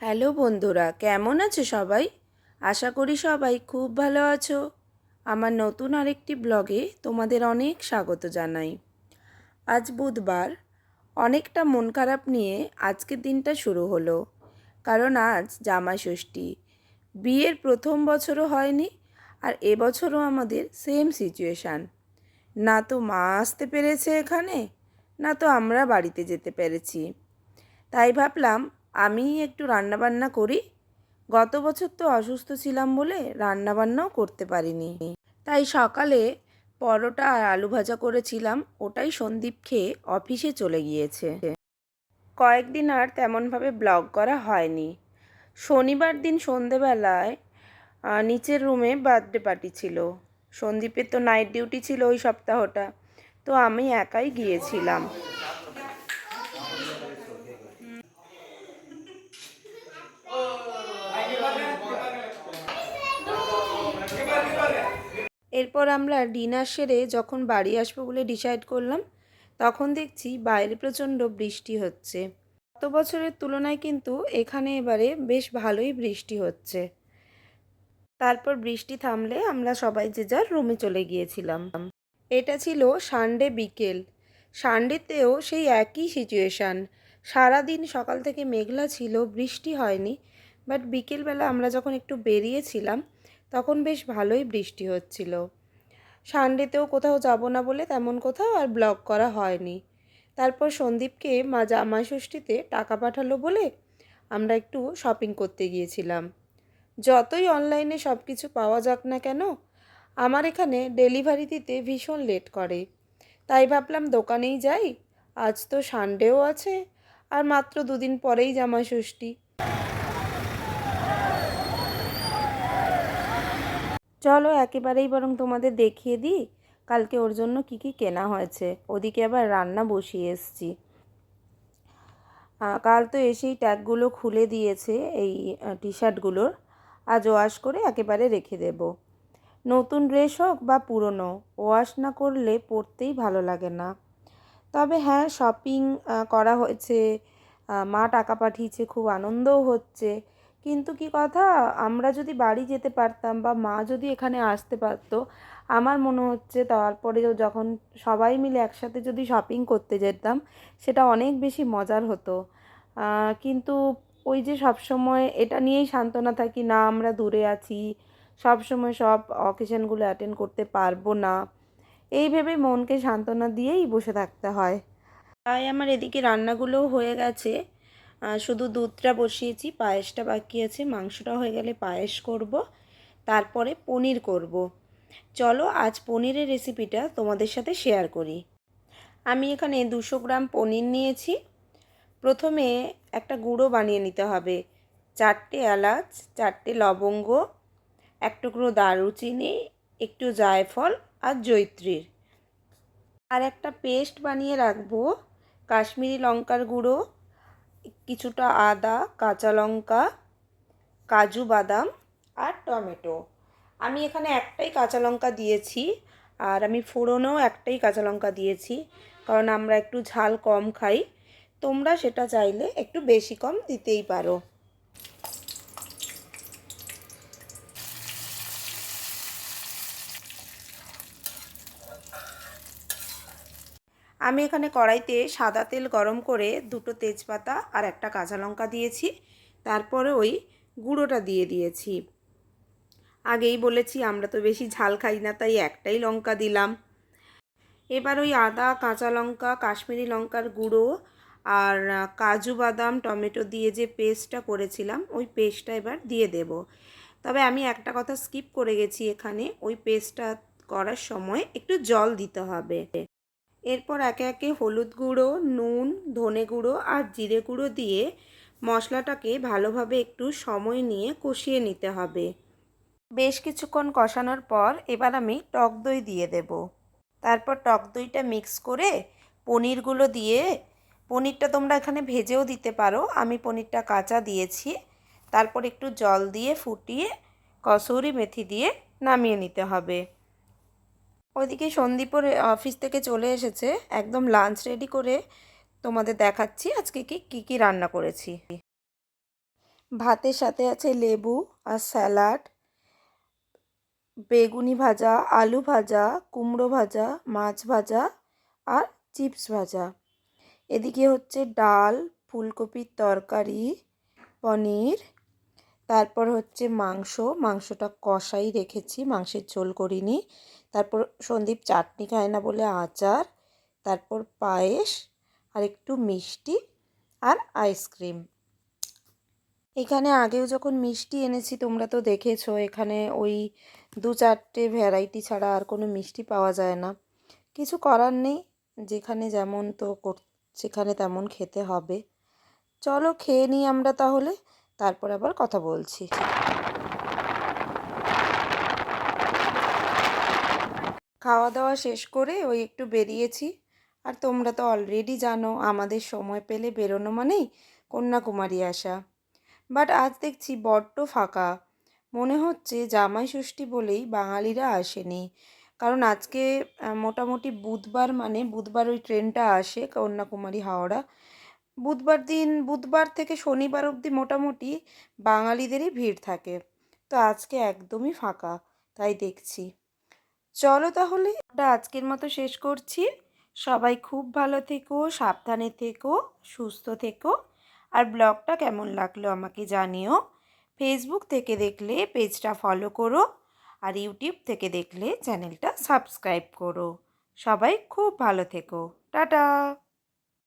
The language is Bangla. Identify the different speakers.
Speaker 1: হ্যালো বন্ধুরা, কেমন আছো সবাই? আশা করি সবাই খুব ভালো আছো। আমার নতুন আরেকটি ব্লগে তোমাদের অনেক স্বাগত জানাই। আজ বুধবার, অনেকটা মন খারাপ নিয়ে আজকের দিনটা শুরু হলো। কারণ আজ জামাই ষষ্ঠী। বিয়ের প্রথম বছরও হয়নি আর এবছরও আমাদের সেম সিচুয়েশান না তো মা আসতে পেরেছে এখানে, না তো আমরা বাড়িতে যেতে পেরেছি। তাই ভাবলাম আমি একটু রান্নাবান্না করি। গত বছর তো অসুস্থ ছিলাম বলে রান্নাবান্নাও করতে পারিনি। তাই সকালে পরোটা আর আলু ভাজা করেছিলাম, ওটাই সন্দীপ খেয়ে অফিসে চলে গিয়েছে। কয়েকদিন আর তেমনভাবে ব্লগ করা হয়নি। শনিবার দিন সন্ধেবেলায় নিচের রুমে বার্থডে পার্টি ছিল। সন্দীপের তো নাইট ডিউটি ছিল ওই সপ্তাহটা, তো আমি একাই গিয়েছিলাম। এরপর আমরা ডিনার সেরে যখন বাড়ি আসব বলে ডিসাইড করলাম, তখন দেখছি বাইরে প্রচণ্ড বৃষ্টি হচ্ছে। গত বছরের তুলনায় কিন্তু এখানে এবারে বেশ ভালোই বৃষ্টি হচ্ছে। তারপর বৃষ্টি থামলে আমরা সবাই যে যার রুমে চলে গিয়েছিলাম। এটা ছিল সানডে বিকেল। সানডেতেও সেই একই সিচুয়েশান সারাদিন সকাল থেকে মেঘলা ছিল, বৃষ্টি হয়নি বাট বিকেলবেলা আমরা যখন একটু বেরিয়েছিলাম তখন বেশ ভালোই বৃষ্টি হচ্ছিল। সানডেতেও কোথাও যাব না বলে তেমন কোথাও আর ব্লগ করা হয়নি। তারপর সন্দীপকে মা জামাই ষষ্ঠীতে টাকা পাঠালো বলে আমরা একটু শপিং করতে গিয়েছিলাম। যতই অনলাইনে সব কিছু পাওয়া যাক না কেন, আমার এখানে ডেলিভারি দিতে ভীষণ লেট করে। তাই ভাবলাম দোকানেই যাই। আজ তো সানডেও আছে, আর মাত্র দুদিন পরেই জামাই ষষ্ঠী। চলো একেবারেই বরং তোমাদের দেখিয়ে দিই, কালকে ওর জন্য কি কি কেনা হয়েছে। ওদিকে আবার রান্না বসিয়ে এসছি। কাল তো এসেই ট্যাগগুলো খুলে দিয়েছে এই টি শার্টগুলোর আজ ওয়াশ করে একেবারে রেখে দেব। নতুন ড্রেস হোক বা পুরনো ওয়াশ না করলে পরতেই ভালো লাগে না। তবে হ্যাঁ শপিং করা হয়েছে। মা টাকা পাঠিয়েছে, খুব আনন্দও হচ্ছে। কিন্তু কি কথা? আমরা যদি বাড়ি যেতে পারতাম বা মা যদি এখানে আসতে পারতো, আমার মনে হচ্ছে তারপরে যখন সবাই মিলে একসাথে যদি শপিং করতে যেতাম, সেটা অনেক বেশি মজার হতো। কিন্তু ওই যে সবসময় এটা নিয়েই সান্ত্বনা থাকি, না আমরা দূরে আছি, সবসময় সব অকেশনগুলো অ্যাটেন্ড করতে পারব না। এই ভেবে মনকে সান্ত্বনা দিয়েই বসে থাকতে হয়। তাই আমার এদিকে রান্নাগুলোও হয়ে গেছে। শুধু দুধটা বসিয়েছি, পায়েসটা বাকি আছে, মাংসটা হয়ে গেলে পায়েস করব, তারপরে পনির করব। চলো আজ পনিরের রেসিপিটা তোমাদের সাথে শেয়ার করি। আমি এখানে দুশো গ্রাম পনির নিয়েছি। প্রথমে একটা গুঁড়ো বানিয়ে নিতে হবে। চারটে এলাচ, চারটে লবঙ্গ, এক টুকরো দারুচিনি, একটু জায়ফল আর জৈত্রীর আর একটা পেস্ট বানিয়ে রাখব, কাশ্মীরি লঙ্কার গুঁড়ো কিছুটা আদা, কাঁচা লঙ্কা, কাজু বাদাম আর টমেটো। আমি এখানে একটাই কাঁচা লঙ্কা দিয়েছি আর আমি ফোড়নেও একটাই কাঁচা লঙ্কা দিয়েছি কারণ আমরা একটু ঝাল কম খাই। তোমরা সেটা চাইলে একটু বেশি কম দিতেই পারো। আমি এখানে কড়াইতে সাদা তেল গরম করে দুটো তেজপাতা আর একটা কাঁচা লঙ্কা দিয়েছি। তারপরে ওই গুঁড়োটা দিয়ে দিয়েছি। আগেই বলেছি, আমরা তো বেশি ঝাল খাই না, তাই একটাই লঙ্কা দিলাম। এবার ওই আদা, কাঁচা লঙ্কা, কাশ্মীরি লঙ্কার গুঁড়ো আর কাজু বাদাম, টমেটো দিয়ে যে পেস্টটা করেছিলাম, ওই পেস্টটা এবার দিয়ে দেব। তবে আমি একটা কথা স্কিপ করে গেছি এখানে, ওই পেস্টটা করার সময় একটু জল দিতে হবে। এরপর একে একে হলুদ গুঁড়ো, নুন, ধনে গুঁড়ো আর জিরে গুঁড়ো দিয়ে মশলাটাকে ভালোভাবে একটু সময় নিয়ে কষিয়ে নিতে হবে। বেশ কিছুক্ষণ কষানোর পর এবার আমি টক দই দিয়ে দেব। তারপর টক দইটা মিক্স করে পনিরগুলো দিয়ে, পনিরটা তোমরা এখানে ভেজেও দিতে পারো, আমি পনিরটা কাঁচা দিয়েছি। তারপর একটু জল দিয়ে ফুটিয়ে কসৌরি মেথি দিয়ে নামিয়ে নিতে হবে। ওইদিকে সন্দীপর অফিস থেকে চলে এসেছে। একদম লাঞ্চ রেডি করে তোমাদের দেখাচ্ছি আজকে কি, কী কী রান্না করেছি। ভাতের সাথে আছে লেবু আর স্যালাড, বেগুনি ভাজা, আলু ভাজা, কুমড়ো ভাজা, মাছ ভাজা আর চিপস ভাজা। এদিকে হচ্ছে ডাল, ফুলকপির তরকারি, পনির, তারপর হচ্ছে মাংস। মাংসটা কষাই রেখেছি, মাংসের ঝোল করিনি। তারপর সন্দীপ চাটনি খায় না বলে আচার, তারপর পায়েস, আর একটু মিষ্টি আর আইসক্রিম। এখানে আগেও যখন মিষ্টি এনেছি তোমরা তো দেখেছ, এখানে ওই দু চারটে ভ্যারাইটি ছাড়া আর কোনো মিষ্টি পাওয়া যায় না। কিছু করার নেই, যেখানে যেমন তো সেখানে তেমন খেতে হবে। চলো খেয়ে নিই আমরা তাহলে, তারপর আবার কথা বলছি। খাওয়া দাওয়া শেষ করে ওই একটু বেরিয়েছি। আর তোমরা তো অলরেডি জানো, আমাদের সময় পেলে বেরোনো মানেই কন্যাকুমারী আসা। বাট আজ দেখছি বড্ড ফাঁকা। মনে হচ্ছে জামাই ষষ্ঠী বলেই বাঙালিরা আসেনি। কারণ আজকে মোটামুটি বুধবার মানে বুধবার ওই ট্রেনটা আসে কন্যাকুমারী হাওড়া। বুধবার দিন, বুধবার থেকে শনিবার অবধি মোটামুটি বাঙালিদেরই ভিড় থাকে। তো আজকে একদমই ফাঁকা, তাই দেখছি। চলো তাহলে আমরা আজকের মতো শেষ করছি। সবাই খুব ভালো থেকো, সাবধানে থেকো, সুস্থ থেকো। আর ব্লগটা কেমন লাগল আমাকে জানিও। ফেসবুক থেকে দেখলে পেজটা ফলো করো আর ইউটিউব থেকে দেখলে চ্যানেলটা সাবস্ক্রাইব করো। সবাই খুব ভালো থেকো। টাটা!